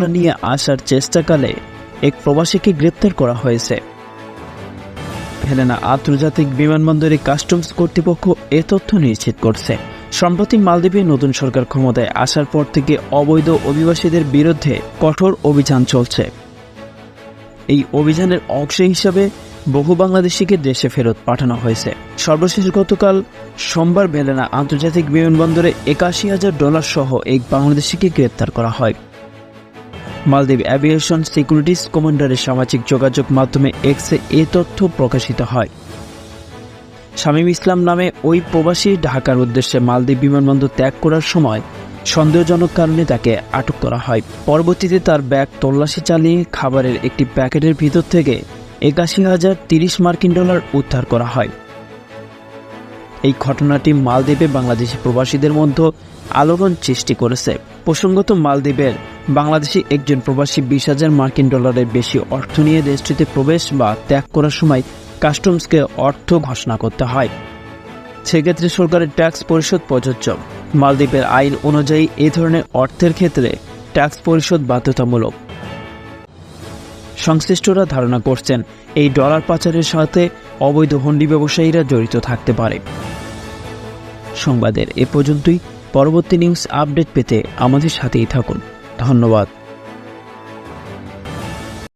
নিয়ে আসার চেষ্টাকালে এক প্রবাসীকে গ্রেপ্তার করা হয়েছে। ভেলেনা আন্তর্জাতিক বিমানবন্দরে কাস্টমস কর্তৃপক্ষ এ তথ্য নিশ্চিত করছে। সম্প্রতি মালদ্বীপে নতুন সরকার ক্ষমতায় আসার পর থেকে অবৈধ অভিবাসীদের বিরুদ্ধে কঠোর অভিযান চলছে। এই অভিযানের অংশ হিসাবে বহু বাংলাদেশিকে দেশে ফেরত পাঠানো হয়েছে। সর্বশেষ গতকাল সোমবার বেলেনা আন্তর্জাতিক বিমানবন্দরে একাশি হাজার ডলার সহ এক বাংলাদেশিকে গ্রেপ্তার করা হয়। মালদ্বীপ অ্যাভিয়েশন সিকিউরিটিস কমান্ডারের সামাজিক যোগাযোগ মাধ্যমে এক্সে এ তথ্য প্রকাশিত হয়। শামীম ইসলাম নামে ওই প্রবাসী ঢাকার উদ্দেশ্যে মালদ্বীপ বিমানবন্দর ত্যাগ করার সময় সন্দেহজনক কারণে তাকে আটক করা হয়। পরবর্তীতে তার ব্যাগ তল্লাশি চালিয়ে খাবারের একটি প্যাকেটের ভিতর থেকে একাশি হাজার তিরিশ মার্কিন ডলার উদ্ধার করা হয়। এই ঘটনাটি মালদ্বীপে বাংলাদেশি প্রবাসীদের মধ্যে আলোড়ন সৃষ্টি করেছে। প্রসঙ্গত, মালদ্বীপের বাংলাদেশি একজন প্রবাসী বিশ হাজার মার্কিন ডলারের বেশি অর্থ নিয়ে দেশটিতে প্রবেশ বা ত্যাগ করার সময় কাস্টমসকে অর্থ ঘোষণা করতে হয়। সেক্ষেত্রে সরকারের ট্যাক্স পরিশোধ প্রযোজ্য। মালদ্বীপের আইন অনুযায়ী এই ধরনের অর্থের ক্ষেত্রে ট্যাক্স পরিশোধ বাধ্যতামূলক। সংশ্লিষ্টরা ধারণা করছেন, এই ডলার পাচারের সাথে অবৈধ হন্ডি ব্যবসায়ীরা জড়িত থাকতে পারে। সংবাদের এ পর্যন্তই। পরবর্তী নিউজ আপডেট পেতে আমাদের সাথেই থাকুন। ধন্যবাদ।